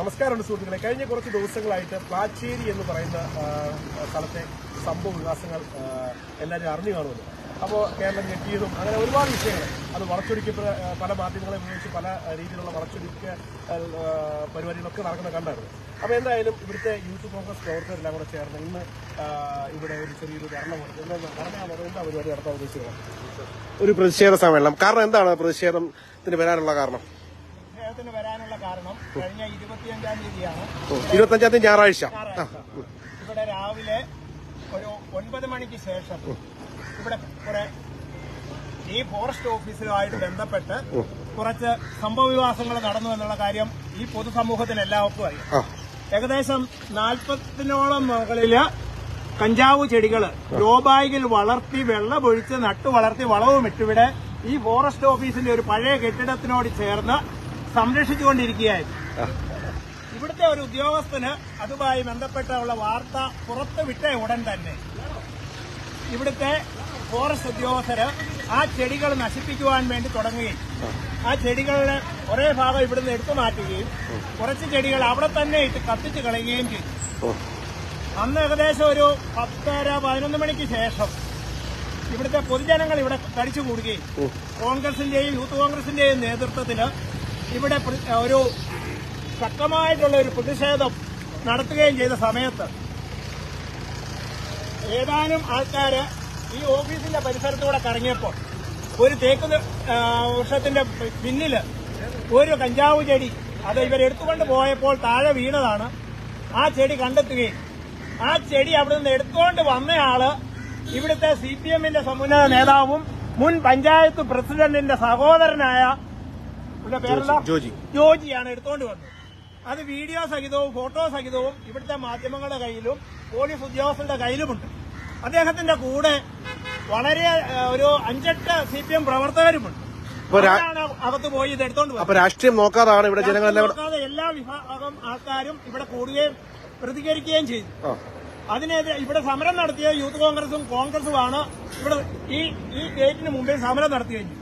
നമസ്കാരമുണ്ട് സുഹൃത്തുക്കളെ. കഴിഞ്ഞ കുറച്ച് ദിവസങ്ങളായിട്ട് പ്ലാച്ചേരി എന്ന് പറയുന്ന സ്ഥലത്തെ സംഭവ വികാസങ്ങൾ എല്ലാവരും അറിഞ്ഞു കാണുമല്ലോ. അപ്പോൾ കേരളം ഞെട്ടിയതും അങ്ങനെ ഒരുപാട് വിഷയങ്ങൾ. അത് വളച്ചൊടിക്കപ്പെട്ട പല മാധ്യമങ്ങളെ ഉപയോഗിച്ച് പല രീതിയിലുള്ള വളച്ചൊടിക്ക ആ, പരിപാടികളൊക്കെ നടക്കുന്ന കണ്ടായിരുന്നു. അപ്പോൾ എന്തായാലും ഇവിടുത്തെ യൂത്ത് കോൺഗ്രസ് പ്രവർത്തകരെല്ലാം കൂടെ ചേർന്ന് ഇന്ന് ഇവിടെ ഒരു ചെറിയൊരു ധർണ കൊടുത്തു എന്താ പരിപാടി നടത്താൻ ഉദ്ദേശിക്കുന്നത്? ഒരു പ്രതിഷേധ സമ്മേളനം. കാരണം എന്താണ് പ്രതിഷേധത്തിന് വരാനുള്ള കാരണം? കാരണം കഴിഞ്ഞ ഇരുപത്തിയഞ്ചാം തീയതിയാണ് ഇരുപത്തഞ്ചാം തീയതി ഞായറാഴ്ച. ഇവിടെ രാവിലെ ഒരു ഒൻപത് മണിക്ക് ശേഷം ഇവിടെ കുറെ ഈ ഫോറസ്റ്റ് ഓഫീസുമായിട്ട് ബന്ധപ്പെട്ട് കുറച്ച് സംഭവവികാസങ്ങൾ നടന്നു എന്നുള്ള കാര്യം ഈ പൊതുസമൂഹത്തിന് എല്ലാവർക്കും അറിയാം. ഏകദേശം നാൽപ്പത്തിനോളം മുകളിൽ കഞ്ചാവ് ചെടികൾ ഗ്രോബാഗിൽ വളർത്തി വെള്ളമൊഴിച്ച് നട്ടു വളർത്തി വളവും ഇട്ടിവിടെ ഈ ഫോറസ്റ്റ് ഓഫീസിന്റെ ഒരു പഴയ കെട്ടിടത്തിനോട് ചേർന്ന് സംരക്ഷിച്ചുകൊണ്ടിരിക്കുകയായിരുന്നു. ഇവിടുത്തെ ഒരു ഉദ്യോഗസ്ഥന് അതുമായി ബന്ധപ്പെട്ടുള്ള വാർത്ത പുറത്തു വിട്ട ഉടൻ തന്നെ. ഇവിടുത്തെ ഫോറസ്റ്റ് ഉദ്യോഗസ്ഥര് ആ ചെടികൾ നശിപ്പിക്കുവാൻ വേണ്ടി തുടങ്ങുകയും ആ ചെടികളുടെ ഒരേ ഭാഗം ഇവിടുന്ന് എടുത്തു മാറ്റുകയും കുറച്ച് ചെടികൾ അവിടെ തന്നെ ഇട്ട് കത്തിച്ച് കളയുകയും ചെയ്തു. അന്ന് ഏകദേശം ഒരു പത്തര പതിനൊന്ന് മണിക്ക് ശേഷം ഇവിടുത്തെ പൊതുജനങ്ങൾ ഇവിടെ തടിച്ചു കൂടുകയും കോൺഗ്രസിന്റെയും യൂത്ത് കോൺഗ്രസിന്റെയും നേതൃത്വത്തിൽ ഇവിടെ ഒരു ശക്തമായിട്ടുള്ള ഒരു പ്രതിഷേധം നടത്തുകയും ചെയ്ത സമയത്ത് ഏതാനും ആൾക്കാർ ഈ ഓഫീസിന്റെ പരിസരത്തൂടെ കറങ്ങിയപ്പോൾ ഒരു തേക്ക് വൃക്ഷത്തിന്റെ പിന്നിൽ ഒരു കഞ്ചാവ് ചെടി അത് ഇവരെടുത്തുകൊണ്ട് പോയപ്പോൾ താഴെ വീണതാണ്. ആ ചെടി കണ്ടെത്തുകയും ആ ചെടി അവിടെ നിന്ന് എടുത്തുകൊണ്ട് വന്നയാൾ ഇവിടുത്തെ സി പി എമ്മിന്റെ സമുന്നത നേതാവും മുൻ പഞ്ചായത്ത് പ്രസിഡന്റിന്റെ സഹോദരനായ പുള്ളിയുടെ ജോജി ജോജിയാണ് എടുത്തോണ്ട് വന്നത്. അത് വീഡിയോ സഹിതവും ഫോട്ടോ സഹിതവും ഇവിടുത്തെ മാധ്യമങ്ങളുടെ കയ്യിലും പോലീസ് ഉദ്യോഗസ്ഥരുടെ കയ്യിലുമുണ്ട്. അദ്ദേഹത്തിന്റെ കൂടെ വളരെ ഒരു അഞ്ചെട്ട് സി പി എം പ്രവർത്തകരുമുണ്ട്. അകത്ത് പോയി ഇത് എടുത്തോണ്ട് അപ്പൊ രാഷ്ട്രീയം നോക്കാതാണ് ഇവിടെ ജനങ്ങളെല്ലാം എല്ലാ വിഭാഗം ആൾക്കാരും ഇവിടെ കൂടുകയും പ്രതികരിക്കുകയും ചെയ്തു. അതിനെതിരെ ഇവിടെ സമരം നടത്തിയ യൂത്ത് കോൺഗ്രസും കോൺഗ്രസുമാണ് ഇവിടെ ഈ ഈ ഗേറ്റിന് മുമ്പിൽ സമരം നടത്തി കഴിഞ്ഞു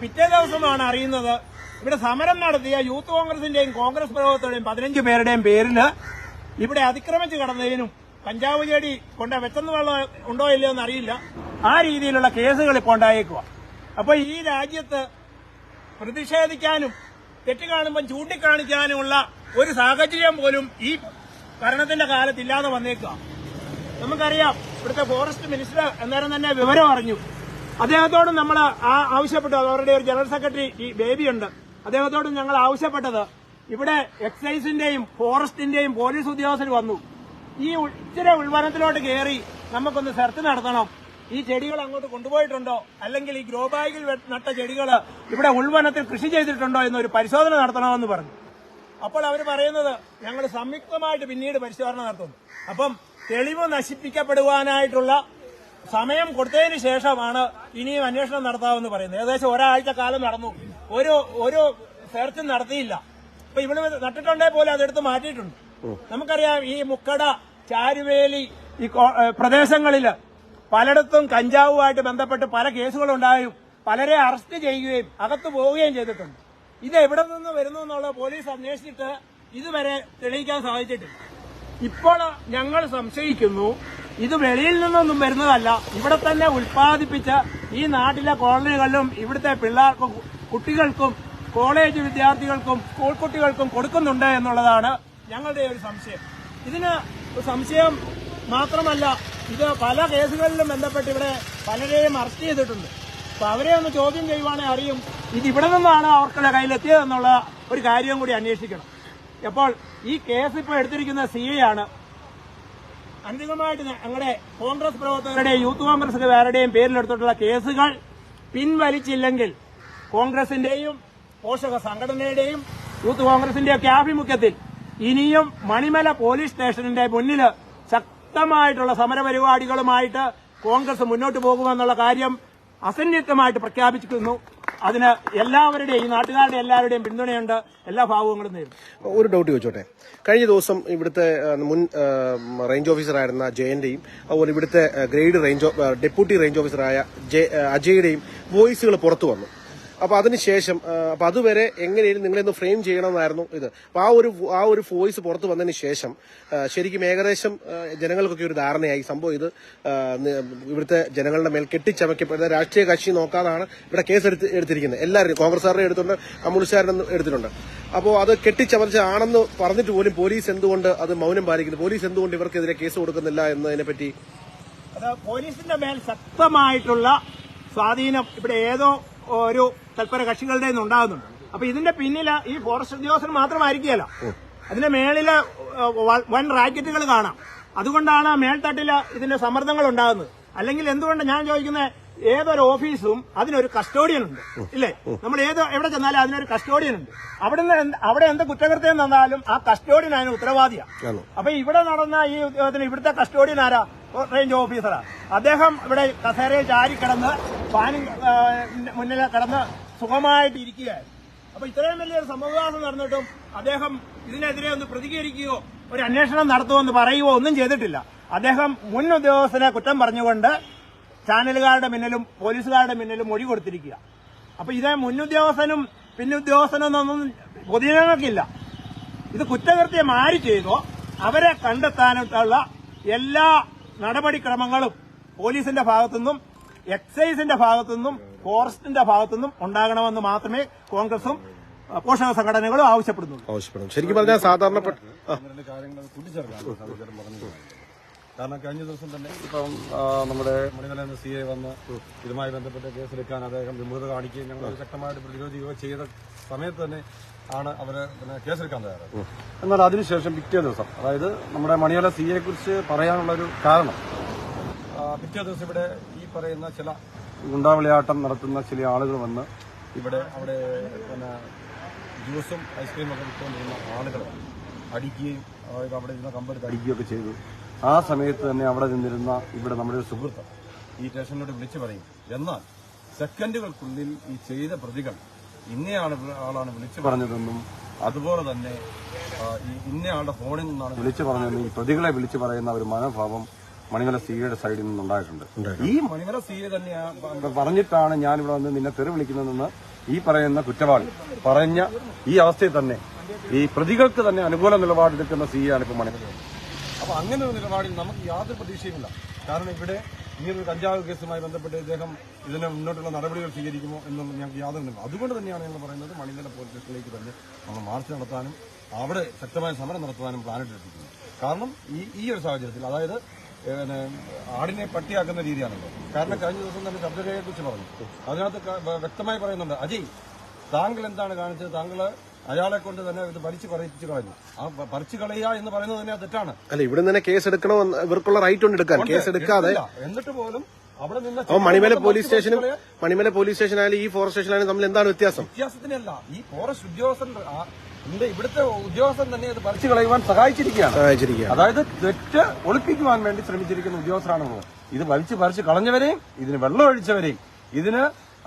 പിറ്റേ ദിവസമാണ് അറിയുന്നത് ഇവിടെ സമരം നടത്തിയ യൂത്ത് കോൺഗ്രസിന്റെയും കോൺഗ്രസ് പ്രവർത്തകരുടെയും പതിനഞ്ച് പേരുടെയും പേരിൽ ഇവിടെ അതിക്രമിച്ച് കടന്നതിനും കഞ്ചാവ് ചെടി കൊണ്ട വെച്ചെന്ന് വെള്ളം ഉണ്ടോ ഇല്ലയോ എന്ന് അറിയില്ല ആ രീതിയിലുള്ള കേസുകൾ ഇപ്പോൾ ഉണ്ടായേക്കുക അപ്പൊ ഈ രാജ്യത്ത് പ്രതിഷേധിക്കാനും തെറ്റ് കാണുമ്പോൾ ചൂണ്ടിക്കാണിക്കാനുമുള്ള ഒരു സാഹചര്യം പോലും ഈ ഭരണത്തിന്റെ കാലത്ത് ഇല്ലാതെ വന്നേക്കുക നമുക്കറിയാം ഇവിടുത്തെ ഫോറസ്റ്റ് മിനിസ്റ്റർ അന്നേരം തന്നെ വിവരം അറിഞ്ഞു. അദ്ദേഹത്തോടും നമ്മൾ ആ ആവശ്യപ്പെട്ടു. അവരുടെ ഒരു ജനറൽ സെക്രട്ടറി ഈ ബേബിയുണ്ട്. അദ്ദേഹത്തോടും ഞങ്ങൾ ആവശ്യപ്പെട്ടത് ഇവിടെ എക്സൈസിന്റെയും ഫോറസ്റ്റിന്റെയും പോലീസ് ഉദ്യോഗസ്ഥർ വന്നു. ഈ ഇച്ചിരി ഉൾവനത്തിലോട്ട് കയറി നമുക്കൊന്ന് സെർച്ച് നടത്തണം. ഈ ചെടികൾ അങ്ങോട്ട് കൊണ്ടുപോയിട്ടുണ്ടോ? അല്ലെങ്കിൽ ഈ ഗ്രോ ബാഗിൽ നട്ട ചെടികൾ ഇവിടെ ഉൾവനത്തിൽ കൃഷി ചെയ്തിട്ടുണ്ടോ എന്നൊരു പരിശോധന നടത്തണമെന്ന് പറഞ്ഞു. അപ്പോൾ അവർ പറയുന്നത് ഞങ്ങൾ സംയുക്തമായിട്ട് പിന്നീട് പരിശോധന നടത്തുന്നു. അപ്പം തെളിവ് നശിപ്പിക്കപ്പെടുവാനായിട്ടുള്ള സമയം കൊടുത്തതിന് ശേഷമാണ് ഇനിയും അന്വേഷണം നടത്താമെന്ന് പറയുന്നത്. ഏകദേശം ഒരാഴ്ച കാലം നടന്നു. ഒരു ഒരു സെർച്ചും നടത്തിയില്ല. അപ്പൊ ഇവിടെ നട്ടിട്ടുണ്ടേ പോലും അതെടുത്ത് മാറ്റിയിട്ടുണ്ട്. നമുക്കറിയാം ഈ മുക്കട ചാരുവേലി ഈ പ്രദേശങ്ങളിൽ പലയിടത്തും കഞ്ചാവുമായിട്ട് ബന്ധപ്പെട്ട് പല കേസുകളുണ്ടായും. പലരെ അറസ്റ്റ് ചെയ്യുകയും അകത്ത് പോവുകയും ചെയ്തിട്ടുണ്ട്. ഇത് എവിടെ നിന്ന് വരുന്നു എന്നുള്ള പോലീസ് അന്വേഷിച്ചിട്ട് ഇതുവരെ തെളിയിക്കാൻ സാധിച്ചിട്ടില്ല. ഇപ്പോൾ ഞങ്ങൾ സംശയിക്കുന്നു ഇത് വെളിയിൽ നിന്നൊന്നും വരുന്നതല്ല. ഇവിടെ തന്നെ ഉൽപ്പാദിപ്പിച്ച ഈ നാട്ടിലെ കോളനികളിലും ഇവിടുത്തെ പിള്ളേർക്കും കുട്ടികൾക്കും കോളേജ് വിദ്യാർത്ഥികൾക്കും സ്കൂൾ കുട്ടികൾക്കും കൊടുക്കുന്നുണ്ട് എന്നുള്ളതാണ് ഞങ്ങളുടെ ഒരു സംശയം. ഇതിന് സംശയം മാത്രമല്ല ഇത് പല കേസുകളിലും ബന്ധപ്പെട്ട് ഇവിടെ പലരെയും അറസ്റ്റ് ചെയ്തിട്ടുണ്ട്. അപ്പൊ അവരെ ഒന്ന് ചോദ്യം ചെയ്യുവാണെങ്കിൽ അറിയും ഇത് ഇവിടെ നിന്നാണ് അവർക്കുള്ള കയ്യിലെത്തിയതെന്നുള്ള ഒരു കാര്യം കൂടി അന്വേഷിക്കണം. അപ്പോൾ ഈ കേസ് ഇപ്പോൾ എടുത്തിരിക്കുന്ന സി ആണ്. അന്തിമമായിട്ട് ഞങ്ങളുടെ കോൺഗ്രസ് പ്രവർത്തകരുടെയും യൂത്ത് കോൺഗ്രസുകാരുടെയും പേരിലെടുത്തിട്ടുള്ള കേസുകൾ പിൻവലിച്ചില്ലെങ്കിൽ കോൺഗ്രസിന്റെയും പോഷക സംഘടനയുടെയും യൂത്ത് കോൺഗ്രസിന്റെ ഒക്കെ ആഭിമുഖ്യത്തിൽ ഇനിയും മണിമല പോലീസ് സ്റ്റേഷനിന്റെ മുന്നിൽ ശക്തമായിട്ടുള്ള സമരപരിപാടികളുമായിട്ട് കോൺഗ്രസ് മുന്നോട്ട് പോകുമെന്നുള്ള കാര്യം അസന്നിഗ്ധമായിട്ട് പ്രഖ്യാപിച്ചിരിക്കുന്നു. അതിന് എല്ലാവരുടെയും ഈ നാട്ടുകാരുടെ എല്ലാവരുടെയും പിന്തുണയുണ്ട്. എല്ലാ ഭാവങ്ങളും നേരിടും ഒരു ഡൗട്ട് ചോദിച്ചോട്ടെ. കഴിഞ്ഞ ദിവസം ഇവിടുത്തെ മുൻ റേഞ്ച് ഓഫീസറായിരുന്ന ജയന്റെയും അതുപോലെ ഇവിടുത്തെ ഗ്രേഡ് റേഞ്ച് ഡെപ്യൂട്ടി റേഞ്ച് ഓഫീസറായ അജയുടെയും വോയിസുകൾ പുറത്തു വന്നു. അപ്പൊ അതിനുശേഷം അപ്പൊ അതുവരെ എങ്ങനെയും നിങ്ങളെന്ന് ഫ്രെയിം ചെയ്യണമെന്നായിരുന്നു ഇത്. അപ്പൊ ആ ഒരു ആ ഒരു വോയിസ് പുറത്തു വന്നതിന് ശേഷം ശരിക്കും ഏകദേശം ജനങ്ങൾക്കൊക്കെ ഒരു ധാരണയായി. സംഭവം ഇത് ഇവിടുത്തെ ജനങ്ങളുടെ മേൽ കെട്ടിച്ചമയ്ക്കപ്പെടുന്ന രാഷ്ട്രീയ കക്ഷി നോക്കാതാണ് ഇവിടെ കേസ് എടുത്ത് എടുത്തിരിക്കുന്നത്. എല്ലാവരും കോൺഗ്രസ്സുകാരുടെ എടുത്തിട്ടുണ്ട് കമ്മ്യൂണിസ്റ്റുകാരുടെ എടുത്തിട്ടുണ്ട്. അപ്പോൾ അത് കെട്ടിച്ചമച്ചാണെന്ന് പറഞ്ഞിട്ട് പോലും പോലീസ് എന്തുകൊണ്ട് അത് മൗനം പാലിക്കുന്നു? പോലീസ് എന്തുകൊണ്ട് ഇവർക്കെതിരെ കേസ് കൊടുക്കുന്നില്ല എന്നതിനെ പറ്റി? അത് പോലീസിന്റെ മേൽ ശക്തമായിട്ടുള്ള സ്വാധീനം ഇവിടെ ഏതോ ഒരു തൽപര കക്ഷികളുടെ നിന്ന് ഉണ്ടാകുന്നുണ്ട്. അപ്പൊ ഇതിന്റെ പിന്നിൽ ഈ ഫോറസ്റ്റ് ഉദ്യോഗസ്ഥൻ മാത്രമായിരിക്കുകയല്ല. അതിന്റെ മേളിൽ വൻ റാക്കറ്റുകൾ കാണാം. അതുകൊണ്ടാണ് മേൽത്തട്ടിൽ ഇതിന്റെ സമ്മർദ്ദങ്ങൾ ഉണ്ടാകുന്നത്. അല്ലെങ്കിൽ എന്തുകൊണ്ട് ഞാൻ ചോദിക്കുന്നത് ഏതൊരു ഓഫീസും അതിനൊരു കസ്റ്റോഡിയൻ ഉണ്ട്. ഇല്ലേ? നമ്മൾ ഏത് എവിടെ ചെന്നാലും അതിനൊരു കസ്റ്റോഡിയൻ ഉണ്ട്. അവിടെ അവിടെ എന്ത് കുറ്റകൃത്യം തന്നാലും ആ കസ്റ്റോഡിയൻ അതിന് ഉത്തരവാദിയാണ് അപ്പൊ ഇവിടെ നടന്ന ഈ ഉദ്യോഗത്തിന് ഇവിടുത്തെ കസ്റ്റോഡിയൻ ആരാ? റേഞ്ച് ഓഫീസറാ. അദ്ദേഹം ഇവിടെ കസേരയിൽ ചാരി കിടന്ന് ഫാനും മുന്നിൽ കടന്ന് സുഖമായിട്ട് ഇരിക്കുകയായിരുന്നു. അപ്പൊ ഇത്രയും വലിയൊരു സംഭവവികാസം നടന്നിട്ടും അദ്ദേഹം ഇതിനെതിരെ ഒന്ന് പ്രതികരിക്കുകയോ ഒരു അന്വേഷണം നടത്തുമോ എന്ന് പറയുകയോ ഒന്നും ചെയ്തിട്ടില്ല. അദ്ദേഹം മുൻ ഉദ്യോഗസ്ഥനെ കുറ്റം പറഞ്ഞുകൊണ്ട് ചാനലുകാരുടെ മുന്നിലും പോലീസുകാരുടെ മുന്നിലും മൊഴി കൊടുത്തിരിക്കുക. അപ്പൊ ഇതേ മുന്നുദ്യോഗസ്ഥനും പിന്നുദ്യോഗസ്ഥനൊന്നും പൊതുജനങ്ങൾക്കില്ല. ഇത് കുറ്റകൃത്യം ആര് ചെയ്തോ അവരെ കണ്ടെത്താനുള്ള എല്ലാ നടപടിക്രമങ്ങളും പോലീസിന്റെ ഭാഗത്തുനിന്നും എക്സൈസിന്റെ ഭാഗത്തുനിന്നും ഫോറസ്റ്റിന്റെ ഭാഗത്തുനിന്നും ഉണ്ടാകണമെന്ന് മാത്രമേ കോൺഗ്രസും പോഷക സംഘടനകളും ആവശ്യപ്പെടുന്നുള്ളൂ. ആവശ്യപ്പെടുന്നു. ശരിക്കും പറഞ്ഞാൽ സാധാരണപ്പെട്ട കാര്യങ്ങൾ പറഞ്ഞത് കാരണം കഴിഞ്ഞ ദിവസം തന്നെ ഇപ്പം നമ്മുടെ മണിമല എന്ന സി എ വന്ന് ഇതുമായി ബന്ധപ്പെട്ട കേസെടുക്കാൻ അദ്ദേഹം വിമുഖത കാണിക്കുകയും ഞങ്ങൾ ശക്തമായിട്ട് പ്രതിരോധിക്കുകയോ ചെയ്ത സമയത്ത് തന്നെ ആണ് അവർ പിന്നെ കേസെടുക്കാൻ തയ്യാറായത്. എന്നാൽ അതിനുശേഷം പിറ്റേ ദിവസം അതായത് നമ്മുടെ മണിമല സി എയെ കുറിച്ച് പറയാനുള്ള ഒരു കാരണം പിറ്റേ ദിവസം ഇവിടെ ഈ പറയുന്ന ചില ഗുണ്ടാവിളിയാട്ടം നടത്തുന്ന ചില ആളുകൾ വന്ന് ഇവിടെ അവിടെ പിന്നെ ജ്യൂസും ഐസ്ക്രീമും ഒക്കെ വിട്ടുകൊണ്ടിരുന്ന ആളുകൾ അടിക്കുകയും അവിടെ ഇരുന്ന കമ്പെടുത്ത് അടിക്കുകയൊക്കെ ചെയ്തു. ആ സമയത്ത് തന്നെ അവിടെ നിന്നിരുന്ന ഇവിടെ നമ്മുടെ ഒരു സുഹൃത്ത് ഈ സ്റ്റേഷനിലോട്ട് വിളിച്ചു പറയും എന്നാൽ സെക്കൻഡുകൾക്കുള്ളിൽ ഈ ചെയ്ത പ്രതികൾ ഇന്നയാണ് ആളാണ് വിളിച്ചു പറഞ്ഞതെന്നും അതുപോലെ തന്നെ ഇന്നയാളുടെ ഫോണിൽ നിന്നാണ് വിളിച്ചു പറഞ്ഞതെന്നും ഈ പ്രതികളെ വിളിച്ചു പറയുന്ന ഒരു മനോഭാവം മണിമല സിയുടെ സൈഡിൽ നിന്നുണ്ടായിട്ടുണ്ട് ഈ മണിമല സി തന്നെയാ പറഞ്ഞിട്ടാണ് ഞാൻ ഇവിടെ വന്ന് നിന്നെ തെറി വിളിക്കുന്നതെന്ന് ഈ പറയുന്ന കുറ്റവാളി പറഞ്ഞ ഈ അവസ്ഥയിൽ തന്നെ ഈ പ്രതികൾക്ക് തന്നെ അനുകൂല നിലപാടെടുക്കുന്ന സി ആണ് ഇപ്പൊ മണിമല. അപ്പൊ അങ്ങനെ ഒരു നിലപാടിൽ നമുക്ക് യാതൊരു പ്രതീക്ഷയുമില്ല. കാരണം ഇവിടെ ഈ ഒരു കഞ്ചാവ് കേസുമായി ബന്ധപ്പെട്ട് ഇദ്ദേഹം ഇതിനെ മുന്നോട്ടുള്ള നടപടികൾ സ്വീകരിക്കുമോ എന്നുള്ള ഞങ്ങൾക്ക് യാതൊരു അതുകൊണ്ട് തന്നെയാണ് ഞങ്ങൾ പറയുന്നത് മണിമല പോലീസ് സ്റ്റേഷനിലേക്ക് തന്നെ നമ്മൾ മാർച്ച് നടത്താനും അവിടെ ശക്തമായ സമരം നടത്തുവാനും പ്ലാനിട്ടിരിക്കുന്നത് കാരണം ഈ ഈ ഒരു സാഹചര്യത്തിൽ അതായത് പിന്നെ ആടിനെ പട്ടിയാക്കുന്ന രീതിയാണല്ലോ. കാരണം കഴിഞ്ഞ ദിവസം തന്നെ ശബ്ദരേഖയെ കുറിച്ച് പറഞ്ഞു. അതിനകത്ത് വ്യക്തമായി പറയുന്നുണ്ട് അജയ് താങ്കൾ എന്താണ് കാണിച്ചത്? താങ്കൾ അയാളെ കൊണ്ട് തന്നെ ഇത് ഭരിച്ച് പറയിപ്പിച്ചു കളഞ്ഞു. ആ പറിച്ചു കളയുക എന്ന് പറയുന്നത് തന്നെ തെറ്റാണ്. അല്ല ഇവിടെ തന്നെ കേസ് എടുക്കണമെന്ന് ഇവർക്കുള്ള റൈറ്റ് ഉണ്ട് എടുക്കാൻ. കേസ് എടുക്കാതെ എന്നിട്ട് പോലും അവിടെ നിന്ന് അപ്പൊ മണിമല പോലീസ് സ്റ്റേഷനും മണിമല പോലീസ് സ്റ്റേഷനായാലും ഈ ഫോറസ്റ്റ് സ്റ്റേഷനായാലും തമ്മിൽ എന്താണ് വ്യത്യാസം? വ്യത്യാസത്തിനല്ല. ഈ ഫോറസ്റ്റ് ഉദ്യോഗസ്ഥൻ ഇതിന്റെ ഇവിടുത്തെ ഉദ്യോഗസ്ഥൻ തന്നെ അത് പറിച്ചു കളയുവാൻ സഹായിച്ചിരിക്കുകയാണ്. സഹായിച്ചിരിക്കുകയാണ്. അതായത് തെറ്റ് ഒളിപ്പിക്കുവാൻ വേണ്ടി ശ്രമിച്ചിരിക്കുന്ന ഉദ്യോഗസ്ഥരാണ് ഇത് വലിച്ചു പറിച്ചു കളഞ്ഞവരെയും ഇതിന് വെള്ളം ഒഴിച്ചവരെയും ഇതിന്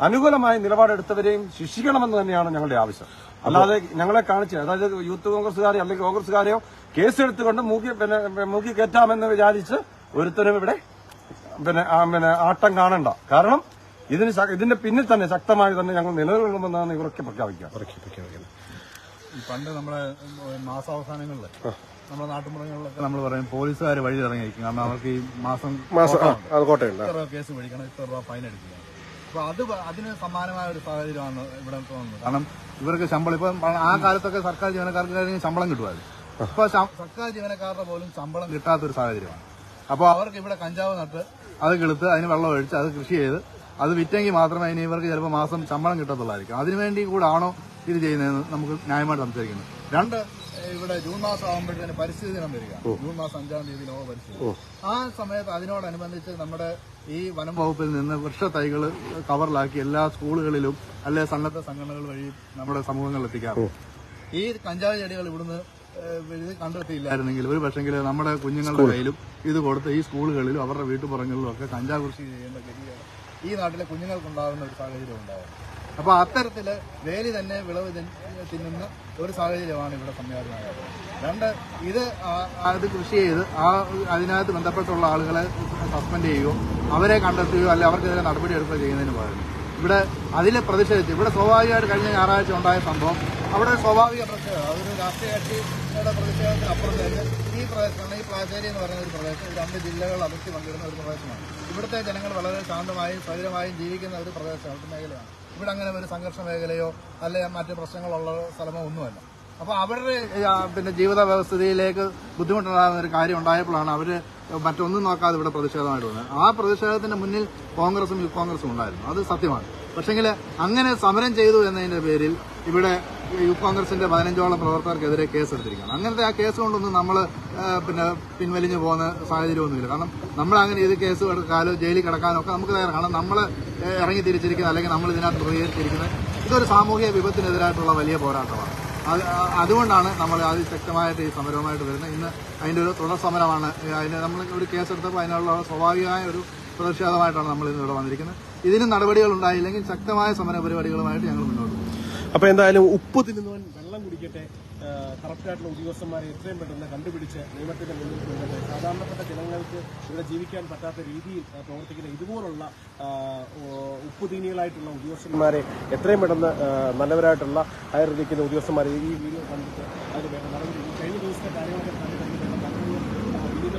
അനുകൂലമായ നിലപാടെടുത്തവരെയും ശിക്ഷിക്കണമെന്ന് തന്നെയാണ് ഞങ്ങളുടെ ആവശ്യം. അല്ലാതെ ഞങ്ങളെ കാണിച്ച് അതായത് യൂത്ത് കോൺഗ്രസ്സുകാരെ അല്ലെങ്കിൽ കോൺഗ്രസ്സുകാരെയോ കേസെടുത്തുകൊണ്ട് മൂക്കി പിന്നെ മൂക്കി കയറ്റാമെന്ന് വിചാരിച്ച് ഒരുത്തരും ഇവിടെ പിന്നെ പിന്നെ ആട്ടം കാണണ്ട. കാരണം ഇതിന് ഇതിന്റെ പിന്നിൽ തന്നെ ശക്തമായി തന്നെ ഞങ്ങൾ നിലകൊള്ളുമെന്നാണ് ഇവരൊക്കെ പ്രഖ്യാപിക്കുക. പണ്ട് നമ്മളെ മാസാവസാനങ്ങളിൽ മാസാവസാനങ്ങളിൽ നമ്മുടെ നാട്ടുമ്പുറങ്ങളിലൊക്കെ നമ്മൾ പറയും പോലീസുകാർ വഴി ഇറങ്ങിയിരിക്കും. കാരണം അവർക്ക് ഈ മാസം കോട്ടയുണ്ട്. ഇത്ര കേസ് മേടിക്കണം ഇത്ര രൂപ ഫൈൻ അടിക്കുക. അപ്പൊ അത് അതിന് സമാനമായ ഒരു സാഹചര്യമാണ് ഇവിടെ തോന്നുന്നത്. കാരണം ഇവർക്ക് ശമ്പളം ഇപ്പൊ ആ കാലത്തൊക്കെ സർക്കാർ ജീവനക്കാർക്ക് ശമ്പളം കിട്ടുമായിരുന്നു. ഇപ്പൊ സർക്കാർ ജീവനക്കാരുടെ പോലും ശമ്പളം കിട്ടാത്തൊരു സാഹചര്യമാണ്. അപ്പോൾ അവർക്ക് ഇവിടെ കഞ്ചാവ് നട്ട് അത് കിളുത്ത് അതിന് വെള്ളം ഒഴിച്ച് അത് കൃഷി ചെയ്ത് അത് വിറ്റെങ്കിൽ മാത്രമേ ഇനി ഇവർക്ക് ചിലപ്പോൾ മാസം ശമ്പളം കിട്ടത്തുള്ളായിരിക്കും. അതിനുവേണ്ടി കൂടാണോ ഇത് ചെയ്യുന്നതെന്ന് നമുക്ക് ന്യായമായിട്ട് സംസാരിക്കുന്നു. രണ്ട് ഇവിടെ ജൂൺ മാസം ആകുമ്പോഴത്തേന് പരിസ്ഥിതി ദിനം വരിക. ജൂൺ മാസം അഞ്ചാം തീയതി ലോക പരിസ്ഥിതി ആ സമയത്ത് അതിനോടനുബന്ധിച്ച് നമ്മുടെ ഈ വനം വകുപ്പിൽ നിന്ന് വൃക്ഷ തൈകൾ കവറിലാക്കി എല്ലാ സ്കൂളുകളിലും അല്ലെ സന്നദ്ധ സംഘടനകൾ വഴി നമ്മുടെ സമൂഹങ്ങളിൽ എത്തിക്കാറുണ്ട് ഈ കഞ്ചാവ് ചെടികൾ ഇവിടുന്ന് കണ്ടെത്തിയില്ലായിരുന്നെങ്കിൽ ഒരു പക്ഷെങ്കിൽ നമ്മുടെ കുഞ്ഞുങ്ങളുടെ കയ്യിലും ഇത് കൊടുത്ത് ഈ സ്കൂളുകളിലും അവരുടെ വീട്ടുപുറങ്ങളിലും ഒക്കെ കഞ്ചാവ് കൃഷി ചെയ്യേണ്ട ഗതിയാണ് ഈ നാട്ടിലെ കുഞ്ഞുങ്ങൾക്കുണ്ടാകുന്ന ഒരു സാഹചര്യം ഉണ്ടാകും. അപ്പൊ അത്തരത്തിൽ വേലി തന്നെ വിളവ് തിന്നുന്ന ഒരു സാഹചര്യമാണ് ഇവിടെ സംജാതമായത് രണ്ട് ഇത് അത് കൃഷി ചെയ്ത് ആ അതിനകത്ത് ബന്ധപ്പെട്ടുള്ള ആളുകളെ സസ്പെൻഡ് ചെയ്യുകയോ അവരെ കണ്ടെത്തുകയോ അല്ലെ അവർക്കെതിരെ നടപടി എടുക്കുകയോ ചെയ്യുന്നതിന് പകരം. ഇവിടെ അതിൽ പ്രതിഷേധിച്ച് ഇവിടെ സ്വാഭാവികമായിട്ട് കഴിഞ്ഞ ഞായറാഴ്ച ഉണ്ടായ സംഭവം അവിടെ സ്വാഭാവിക പ്രതിഷേധം അതൊരു രാഷ്ട്രീയ കക്ഷിയുടെ പ്രതിഷേധത്തിന് അപ്പുറം തന്നെ ഈ പ്രദേശമാണ് ഈ പ്രാചേരി എന്ന് പറയുന്ന ഒരു പ്രദേശം രണ്ട് ജില്ലകൾ അതിർത്തി പങ്കിടുന്ന ഒരു പ്രദേശമാണ്. ഇവിടുത്തെ ജനങ്ങൾ വളരെ ശാന്തമായും സൗകര്യമായും ജീവിക്കുന്ന ഒരു പ്രദേശമാണ് മേഖലയാണ്. ഇവിടെ അങ്ങനെ ഒരു സംഘർഷ മേഖലയോ അല്ലെ മറ്റു പ്രശ്നങ്ങളുള്ള സ്ഥലമോ ഒന്നുമല്ല. അപ്പോൾ അവരുടെ പിന്നെ ജീവിത വ്യവസ്ഥയിലേക്ക് ബുദ്ധിമുട്ടുണ്ടാകുന്ന ഒരു കാര്യം ഉണ്ടായപ്പോഴാണ് അവർ മറ്റൊന്നും നോക്കാതെ ഇവിടെ പ്രതിഷേധമായിട്ട് വന്നത്. ആ പ്രതിഷേധത്തിന്റെ മുന്നിൽ കോൺഗ്രസും യൂത്ത് കോൺഗ്രസും ഉണ്ടായിരുന്നു. അത് സത്യമാണ്. പക്ഷെങ്കിൽ അങ്ങനെ സമരം ചെയ്തു എന്നതിന്റെ പേരിൽ ഇവിടെ യൂത്ത് കോൺഗ്രസിന്റെ പതിനഞ്ചോളം പ്രവർത്തകർക്കെതിരെ കേസെടുത്തിരിക്കുകയാണ്. അങ്ങനത്തെ ആ കേസ് കൊണ്ടൊന്നും നമ്മൾ പിന്നെ പിൻവലിഞ്ഞു പോകുന്ന സാഹചര്യമൊന്നുമില്ല. കാരണം നമ്മൾ അങ്ങനെ ഇത് കേസ് എടുക്കാനോ ജയിലിൽ കിടക്കാനോ ഒക്കെ നമുക്ക് തയ്യാറാണ്. കാരണം നമ്മൾ ഇറങ്ങി തിരിച്ചിരിക്കുന്നത് അല്ലെങ്കിൽ നമ്മൾ ഇതിനകത്ത് പ്രതികരിച്ചിരിക്കുന്നത് ഇതൊരു സാമൂഹിക വിപത്തിനെതിരായിട്ടുള്ള വലിയ പോരാട്ടമാണ്. അത് അതുകൊണ്ടാണ് നമ്മൾ അതിശക്തമായിട്ട് ഈ സമരവുമായിട്ട് വരുന്നത്. ഇന്ന് അതിന്റെ ഒരു തുടർ സമരമാണ്. അതിന് നമ്മൾ ഒരു കേസെടുത്തപ്പോൾ അതിനുള്ള സ്വാഭാവികമായ ഒരു പ്രതിഷേധമായിട്ടാണ് നമ്മൾ ഇന്ന് ഇവിടെ വന്നിരിക്കുന്നത്. ഇതിന് നടപടികൾ ഉണ്ടായില്ലെങ്കിൽ ശക്തമായ സമര പരിപാടികളുമായിട്ട് ഞങ്ങൾ മുന്നോട്ട് പോകും. അപ്പൊ എന്തായാലും ഉപ്പ് തിന്നുവൻ വെള്ളം കുടിക്കട്ടെ കറക്റ്റായിട്ടുള്ള ഉദ്യോഗസ്ഥന്മാരെ എത്രയും പെട്ടെന്ന് കണ്ടുപിടിച്ച് നിയമത്തിന്റെ മുന്നിൽ കൊണ്ടുവരട്ടെ. സാധാരണപ്പെട്ട ജനങ്ങൾക്ക് ഇവിടെ ജീവിക്കാൻ പറ്റാത്ത രീതിയിൽ പ്രവർത്തിക്കുന്ന ഇതുപോലുള്ള ഉപ്പുതീനികളായിട്ടുള്ള ഉദ്യോഗസ്ഥന്മാരെ എത്രയും പെട്ടെന്ന് നല്ലവരായിട്ടുള്ള ആയുർവേദിക്കുന്ന ഉദ്യോഗസ്ഥന്മാരെ ഈ വീഡിയോ കണ്ടിട്ട് അതിന് വേണ്ട നടപടി. കഴിഞ്ഞ ദിവസത്തെ കാര്യങ്ങളൊക്കെ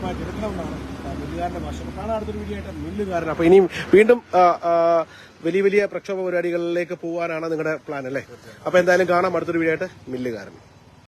ആ, വിനീതമായിട്ട് എടുക്കണമെന്നാണ് മില്ലുകാരന്റെ ഭാഷ. കാണാൻ അടുത്തൊരു വീഡിയോ ആയിട്ട്. മില്ലുകാരൻ. അപ്പൊ ഇനിയും വീണ്ടും വലിയ വലിയ പ്രക്ഷോഭ പരിപാടികളിലേക്ക് പോകാനാണ് നിങ്ങളുടെ പ്ലാൻ അല്ലേ? അപ്പൊ എന്തായാലും കാണാം അടുത്തൊരു വീഡിയോ ആയിട്ട്. മില്ലുകാരൻ.